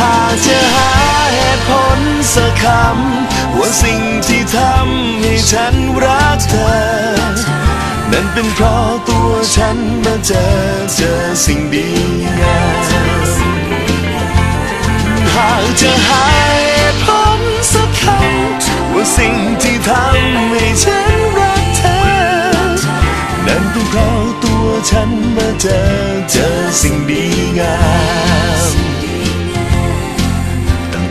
หากจะหาเหตุผลสักคำว่าสิ่งที่ทำให้ฉันรักเธอ นั่นเป็นเพราะตัวฉันมาเจอเจอสิ่งดีงามหากจะหาเหตุผลสักคำว่าสิ่งที่ทำให้ฉันรักเธอ นั่นเป็นเพราะตัวฉันมาเจอเจอสิ่งดีงาม